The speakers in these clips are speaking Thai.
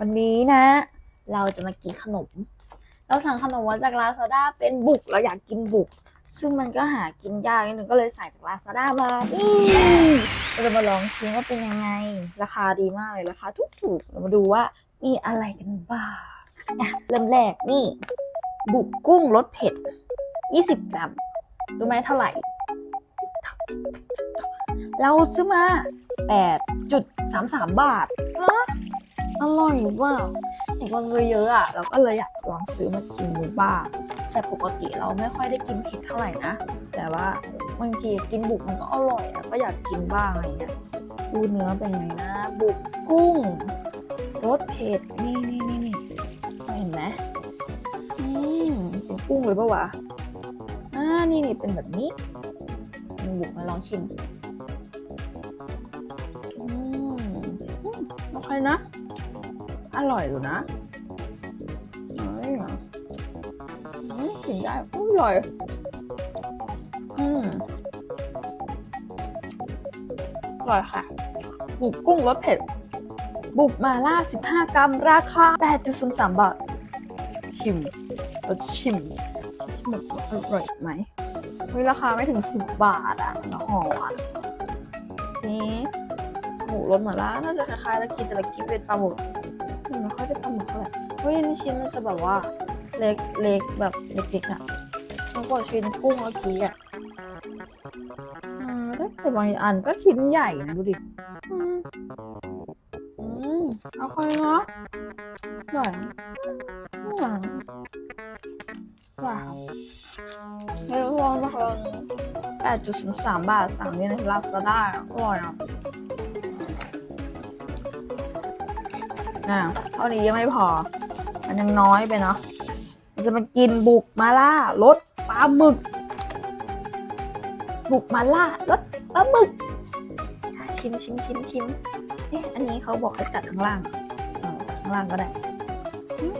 วันนี้นะ เราจะมากินขนม เราสั่งขนมมาจากลาซาด้าเป็นบุกเราอยากกินบุก ซึ่งมันก็หากินยากนิดนึงก็เลยใส่จากลาซาด้ามานี่เราจะมาลองชิมว่าเป็นยังไง ราคาดีมากเลยราคาถูกๆเรามาดูว่ามีอะไรกันบ้างอะเริ่มแรกนี่ บุกกุ้งรสเผ็ด 20 กรัมรู้ไหมเท่าไหร่ เราซื้อมา 8.33 บาท อร่อยว่ะเห็นคนซื้อเยอะอะเราก็เลยอยากลองซื้อมากินดูบ้างแต่ปกติเราไม่ค่อยได้กินเผ็ดเท่าไหร่นะ แต่ว่าบางทีกินบุกมันก็อร่อยอะก็อยากกินบ้างอะไรเงี้ยดูเนื้อเป็นไงนะ บุกกุ้งรสเผ็ดนี่นี่นี่นี่เห็นไหมอืมเป็นกุ้งเลยปะวะอ่านี่นี่เป็นแบบนี้มีบุกมาลองชิมดูอืมอืมโอเคนะ อร่อยอยู่นะอร่อยอะอืมกินได้อร่อยอืมอร่อยค่ะ บุกกุ้งรสเผ็ด บุกมาล่า 15 กรัม ราคา8.33บาท ชิมราจะชิมชิมอร่อยไหมเฮ้ยราคาไม่ถึง 10 บาทอะละห่ออะสิหมูรสมาล่า น่าจะคล้ายๆแล้วกินแต่ละกินเป็นปลาหมึก มันไม่ค่อยได้ปลาหมึกเท่าไหร่เฮ้ยอันนี่ชิ้นมันจะแบบว่า เล็กเล็กแบบเล็กๆอะแล้วก็ชิ้นกุ้งเมื่อกี้อะอ่าแต่บางอันก็ชิ้นใหญ่นะดูดิอืมอืมเอาไปเนาะหวานหวานหวานไม่รู้ว่ามันคนแปดจุดสามบาทสั่งนี่ในลาซาด้าอร่อยอะ อะเท่านี้ยังไม่พอ มันยังน้อยไปเนาะเราจะมากินบุกมาล่ารสปลาหมึก บุกมาล่ารสปลาหมึก ชิมชิมชิมชิมเอ๊ะอันนี้เขาบอกให้ตัดข้างล่างข้างล่างก็ได้อืม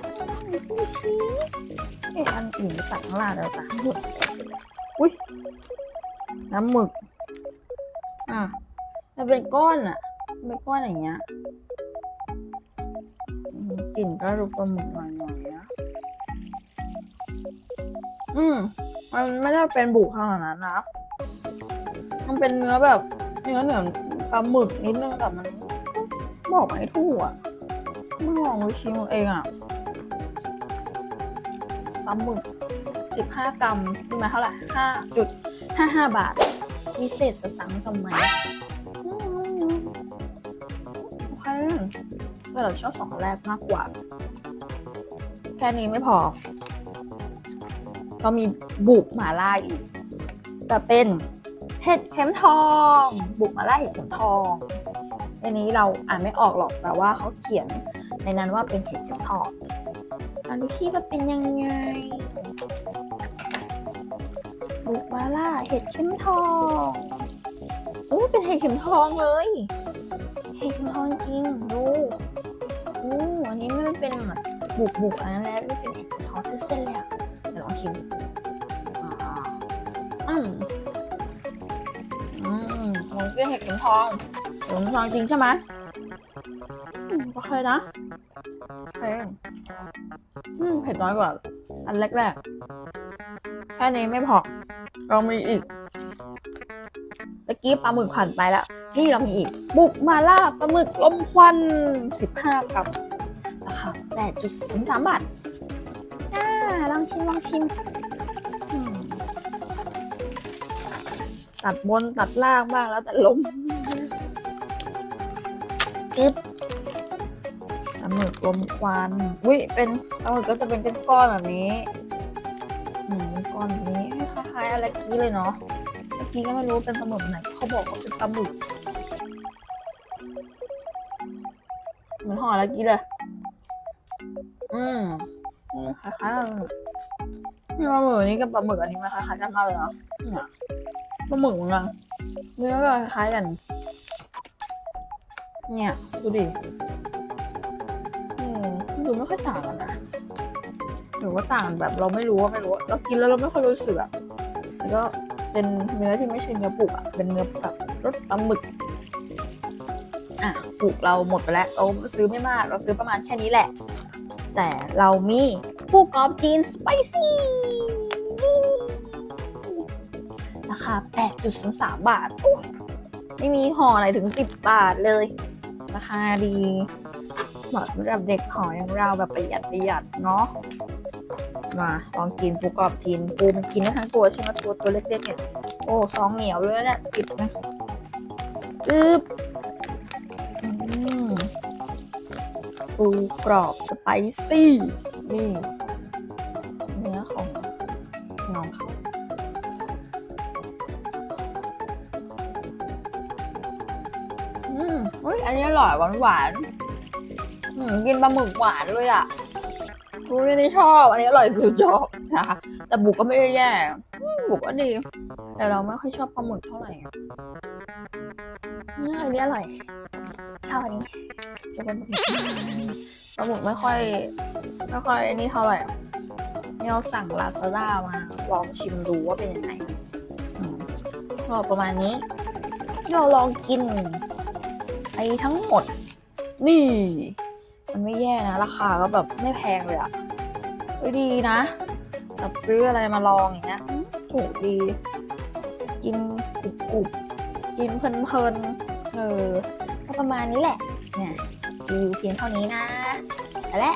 ชิมชิมเอ๊ะอันอื่นตัดข้างล่างเราตัดข้างบนอุ้ยน้ำหมึก อะมันเป็นก้อนอะเป็นก้อนอย่างเงี้ย กลิ่นก็รูปปลาหมึกหน่อยๆนะ อืม มันไม่ได้เป็นบุกขนาดนั้นนะ มันเป็นเนื้อแบบ เนื้อเหนือนปลาหมึกนิดนึงแต่มัน บอกไม่ถูกอะไม่ลองไปชิมเองอะปลาหมึกสิบห้ากรัมนี่มาเท่าไหร่ห้าจุดห้าห้าบาท มีเศษสตังค์ทำไมอืม แต่เราชอบสองแรกมากกว่า แค่นี้ไม่พอก็มีบุกหมาล่าอีก แต่เป็นเห็ดเข็มทอง บุกมาล่าเห็ดเข็มทอง อันนี้เราอ่านไม่ออกหรอกแต่ว่าเขาเขียนในนั้นว่าเป็นเห็ดเข็มทองอันนี้ชี้ว่าเป็นยังไง บุกมาล่าเห็ดเข็มทองโอ้เป็นเห็ดเข็มทองเลย เห็ดเข็มทองจริงดู อันนี้ไม่เป็นแบบบุกบุกๆอันนั้นแล้วไม่เป็นเห็ดเข็มทองเส้นๆเลยอะเดี๋ยวลองชิมอ่าอืมอืมมันคือเห็ดเข็มทองเห็ดเข็มทองจริงใช่ไหมอืมโอเคนะโอเคอืมเผ็ดน้อยกว่า อันแรกๆแค่นี้ไม่พอเรามีอีกตะกี้ปลาหมึกผ่านไปแล้ว นี่เรามีอีก บุกมาล่าปลาหมึกลมควัน15กรัมราคา 8.03 บาท อ่า ลองชิม ลองชิมอืมตัดบนตัดล่างบ้างแล้วแต่ลมอึ๊บปลาหมึกลมควันอุ้ยเป็นปลาหมึกก็จะเป็นก้อนๆแบบนี้อืมก้อนแบบนี้คล้ายๆอะไรกี้เลยเนาะเมื่อกี้ก็ไม่รู้เป็นปลาหมึกไหนเขาบอกว่าเป็นปลาหมึกเหมือนห่ออะไรกี้เลย อืมอืมคล้ายๆกันเลยนี่ปลาหมึกอันนี้กับปลาหมึกอันนี้มันคล้ายๆกันมากเลยเนาะเนี่ยปลาหมึกเหมือนกันเนื้อก็คล้ายกัน เนี่ยดูดิอืมดูไม่ค่อยต่างกันนะหรือว่าต่างแบบเราไม่รู้ว่าไม่รู้เรากินแล้วเราไม่ค่อยรู้สึกอะแล้วก็เป็นเนื้อที่ไม่ใช่เนื้อปุกอะเป็นเนื้อแบบรสปลาหมึกอะดูถูกเราหมดไปแล้วเราซื้อไม่มาก เราซื้อประมาณแค่นี้แหละ แต่เรามีผู้กรอบจีนสไปซี่ราคา 8.33 บาท ไม่มีห่ออะไรถึง 10 บาทเลย ราคาดีเหมาะสำหรับเด็กหออย่างเราแบบประหยัดประหยัดเนาะมาลองกินปูกรอบจีนปูมันกินได้ทั้งตัวใช่ไหมตัวตัวเล็กๆเนี่ยโอ้ซองเหนียวเลยเนี่ยจิบนะอึ๊บ ปูกรอบสไปซี่นี่เนื้อของน้องเขาอืมเฮ้ยอันนี้อร่อยหวานหวานอืมกินปลาหมึกหวานเลยอะกูไม่ได้ชอบ อันนี้อร่อยสุดชอบนะคะแต่บุกก็ไม่ได้แย่บุกก็ดี แต่เราไม่ค่อยชอบปลาหมึกเท่าไหร่อะอืมอันนี้อร่อยชอบอันนี้ จะเป็นปลาหมึกไม่ค่อย ไม่ค่อยนนี้เท่าไหร่อะนี่เราสั่งลาซาด้ามาลองชิมดูว่าเป็นยังไงก็ประมาณนี้ที่เราลองกินไปทั้งหมด นี่ มันไม่แย่นะ ราคาก็แบบไม่แพงเลยอะดีนะแบบซื้ออะไรมาลองอย่างเงี้ยถูกดี กินกรุบกรุบกินเพลินๆเออก็ประมาณนี้แหละเนี่ย รีวิวเพียงเท่านี้นะไปและ